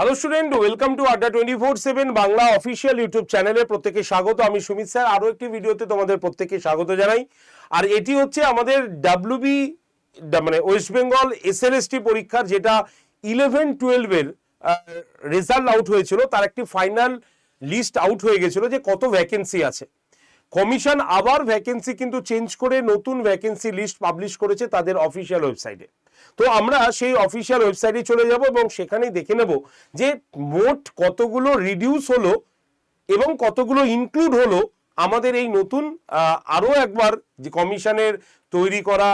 Hello student welcome to Adda twenty four seven Bangla official YouTube চ্যানেলে প্রত্যেকে স্বাগত। আমি সুমিত স্যার। আরও একটি ভিডিওতে তোমাদের প্রত্যেককে স্বাগত জানাই। আর এটি হচ্ছে আমাদের ডাব্লিউবি মানে ওয়েস্ট বেঙ্গল এসএলএসটি পরীক্ষার যেটা ইলেভেন টুয়েলভের রেজাল্ট আউট হয়েছিল। তার একটি ফাইনাল লিস্ট আউট হয়ে গেছিল যে কত ভ্যাকেন্সি আছে। কমিশন আবার ভ্যাকেন্সি কিন্তু চেঞ্জ করে নতুন ভ্যাকেন্সি লিস্ট পাবলিশ করেছে তাদের অফিসিয়াল ওয়েবসাইটে তো আমরা সেই অফিসিয়াল ওয়েবসাইটে চলে যাব এবং সেখানেই দেখে নেব যে মোট কতগুলো রিডিউস হলো এবং কতগুলো ইনক্লুড হলো আমাদের এই নতুন আহ, আরও একবার যে কমিশনের তৈরি করা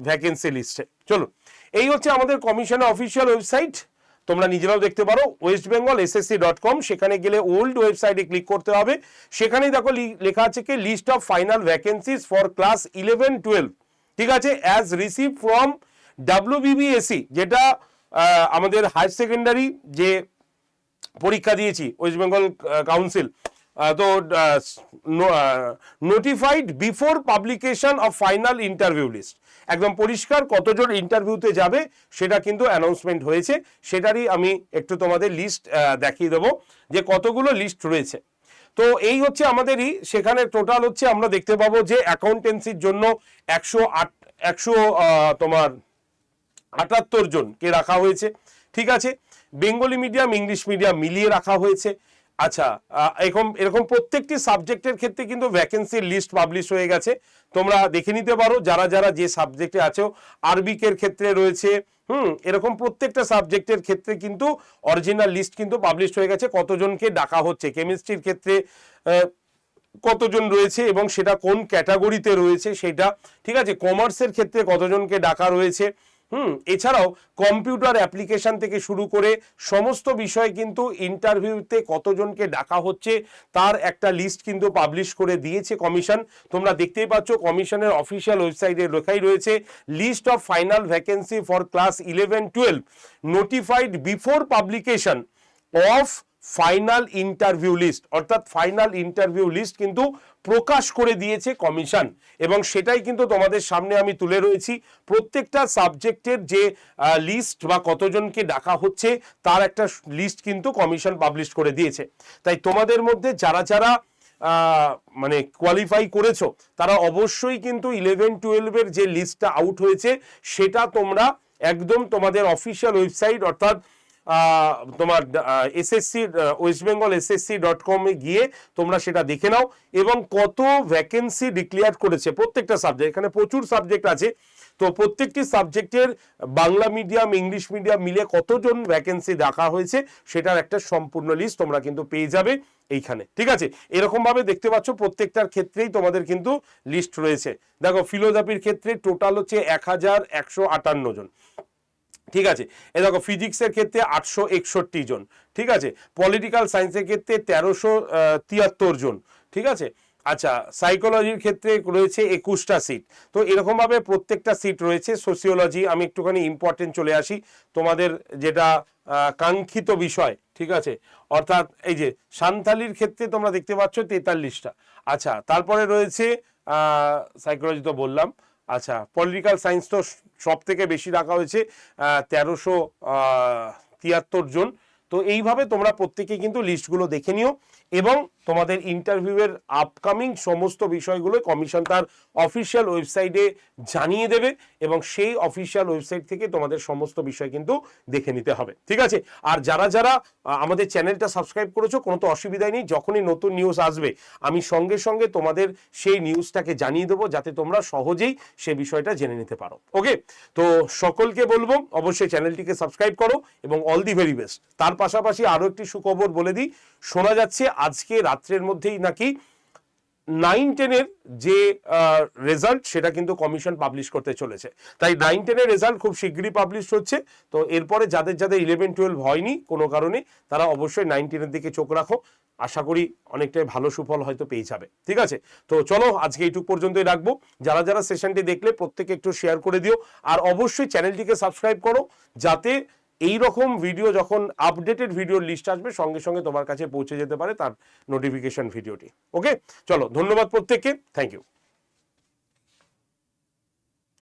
ভ্যাকেন্সি লিস্টে চলুন এই হচ্ছে আমাদের কমিশনের অফিসিয়াল ওয়েবসাইট তোমরা নিজেরাও দেখতে পারো West Bengal SSC dot com সেখানে গেলে ওল্ড ওয়েবসাইটে ক্লিক করতে হবে। সেখানেই দেখো লেখা আছে কি list of final vacancies for class eleven twelve ঠিক আছে? As receive from W WBBSC যেটা আমাদের হায়ার সেকেন্ডারি যে পরীক্ষা দিয়েছি ওয়েস্ট বেঙ্গল কাউন্সিল তো notified before publication of final interview list একদম পরিষ্কার কতজন ইন্টারভিউতে যাবে সেটা কিন্তু অ্যানাউন্সমেন্ট হয়েছে। সেটারই আমি একটু তোমাদের লিস্ট দেখিয়ে দেবো যে কতগুলো লিস্ট রয়েছে। তো এই হচ্ছে আমাদেরই, সেখানে টোটাল হচ্ছে আমরা দেখতে পাবো যে অ্যাকাউন্টেন্সির জন্য একশো আট, একশো তোমার আটাত্তর জনকে রাখা হয়েছে। ঠিক আছে? বেঙ্গলি মিডিয়াম ইংলিশ মিডিয়াম মিলিয়ে রাখা হয়েছে। আচ্ছা এরকম এরকম প্রত্যেকটি সাবজেক্টের ক্ষেত্রে কিন্তু ভ্যাকেন্সির লিস্ট পাবলিশ হয়ে গেছে। তোমরা দেখে নিতে পারো, যারা যারা যে সাবজেক্টে আছো আরবিকের ক্ষেত্রে রয়েছে, হুম, এরকম প্রত্যেকটা সাবজেক্টের ক্ষেত্রে কিন্তু অরিজিনাল লিস্ট কিন্তু পাবলিশ হয়ে গেছে। কতজনকে ডাকা হচ্ছে কেমিস্ট্রির ক্ষেত্রে কতজন রয়েছে এবং সেটা কোন ক্যাটাগরিতে রয়েছে সেটা, ঠিক আছে? কমার্সের ক্ষেত্রে কতজনকে ডাকা রয়েছে হুম, এছাড়াও কম্পিউটার অ্যাপ্লিকেশন থেকে শুরু করে সমস্ত বিষয় কিন্তু ইন্টারভিউতে কতজনকে ডাকা হচ্ছে তার একটা লিস্ট কিন্তু পাবলিশ করে দিয়েছে কমিশন। তোমরা দেখতেই পাচ্ছ কমিশনের অফিসিয়াল ওয়েবসাইটে লেখাই রয়েছে, list of final vacancy for class eleven twelve notified before publication of final interview list অর্থাৎ ফাইনাল ইন্টারভিউ লিস্ট কিন্তু প্রকাশ করে দিয়েছে কমিশন। এবং সেটাই কিন্তু তোমাদের সামনে আমি তুলে রয়েছি। প্রত্যেকটা সাবজেক্টের যে লিস্ট বা কতজনকে ডাকা হচ্ছে, তার একটা লিস্ট কিন্তু কমিশন পাবলিশ করে দিয়েছে। তাই তোমাদের মধ্যে যারা যারা মানে কোয়ালিফাই করেছ, তারা অবশ্যই কিন্তু ইলেভেন টুয়েলভের যে লিস্টটা আউট হয়েছে, সেটা তোমরা একদম তোমাদের অফিসিয়াল ওয়েবসাইট অর্থাৎ তোমার SSC West Bengal SSC dot কমে গিয়ে তোমরা সেটা দেখে নাও এবং কত ভ্যাকেন্সি ডিক্লেয়ার করেছে প্রত্যেকটা সাবজেক্ট এখানে প্রচুর সাবজেক্ট আছে। তো প্রত্যেকটি সাবজেক্টের বাংলা মিডিয়াম ইংলিশ মিডিয়াম মিলে কতজন ভ্যাকেন্সি দেখা হয়েছে সেটার একটা সম্পূর্ণ লিস্ট তোমরা কিন্তু পেয়ে যাবে এইখানে। ঠিক আছে? এরকম ভাবে দেখতে পাচ্ছ প্রত্যেকটার ক্ষেত্রেই তোমাদের কিন্তু লিস্ট রয়েছে। দেখো ফিলোজফির ক্ষেত্রে টোটাল হচ্ছে এক হাজার একশো আটান্ন জন। ঠিক আছে? এ দেখো, ফিজিক্সের ক্ষেত্রে আটশো একষট্টি জন, ঠিক আছে? পলিটিক্যাল সায়েন্সের ক্ষেত্রে তেরোশো তিয়াত্তর জন, ঠিক আছে? আচ্ছা সাইকোলজির ক্ষেত্রে রয়েছে একুশটা সিট। তো এরকমভাবে প্রত্যেকটা সিট রয়েছে। সোসিওলজি, আমি একটুখানি ইম্পর্টেন্ট চলে আসি। তোমাদের যেটা কাঙ্ক্ষিত বিষয়, ঠিক আছে? অর্থাৎ এই যে সান্তালির ক্ষেত্রে তোমরা দেখতে পাচ্ছ তেতাল্লিশটা। আচ্ছা তারপরে রয়েছে সাইকোলজি তো বললাম আচ্ছা পলিটিক্যাল সায়েন্স তো সব থেকে বেশি রাখা হয়েছে তেরোশো তিয়াত্তর জন। তো এইভাবে তোমরা প্রত্যেকে কিন্তু লিস্টগুলো দেখে নিও এবং তোমাদের ইন্টারভিউয়ের আপকামিং সমস্ত বিষয়গুলো কমিশন তার অফিসিয়াল ওয়েবসাইটে জানিয়ে দেবে এবং সেই অফিসিয়াল ওয়েবসাইট থেকে তোমাদের সমস্ত বিষয় কিন্তু দেখে নিতে হবে। ঠিক আছে? আর যারা যারা আমাদের চ্যানেলটা সাবস্ক্রাইব করেছ, কোনো তো অসুবিধাই নেই, যখনই নতুন নিউজ আসবে, আমি সঙ্গে সঙ্গে তোমাদের সেই নিউজটাকে জানিয়ে দেবো, যাতে তোমরা সহজেই সে বিষয়টা জেনে নিতে পারো। ওকে তো সকলকে বলব, অবশ্যই চ্যানেলটিকে সাবস্ক্রাইব করো এবং অল দি ভেরি বেস্ট তার পাশাপাশি আরও একটি সুখবর বলে দিই, শোনা যাচ্ছে আজকে রাত্রের মধ্যেই নাকি নাইন টেনের যে রেজাল্ট সেটা কিন্তু কমিশন পাবলিশ করতে চলেছে। তাই নাইন টেনের রেজাল্ট খুব শীঘ্রই পাবলিশ হচ্ছে। তো এরপরে যাদের যাদের ইলেভেন টুয়েলভ হয়নি কোনো কারণে, তারা অবশ্যই নাইন টেনের দিকে চোখ রাখো। আশা করি অনেকটাই ভালো সুফল হয়তো পেয়ে যাবে। ঠিক আছে? তো চলো আজকে এইটুক পর্যন্তই রাখব। যারা যারা সেশনটি দেখলে প্রত্যেকে একটু শেয়ার করে দিও। আর অবশ্যই চ্যানেলটিকে সাবস্ক্রাইব করো। যাতে এই রকম ভিডিও যখন আপডেটেড ভিডিওর লিস্ট আসবে, সঙ্গে সঙ্গে তোমার কাছে পৌঁছে যেতে পারে তার নোটিফিকেশন ভিডিওটি ওকে চলো, ধন্যবাদ প্রত্যেককে। Thank you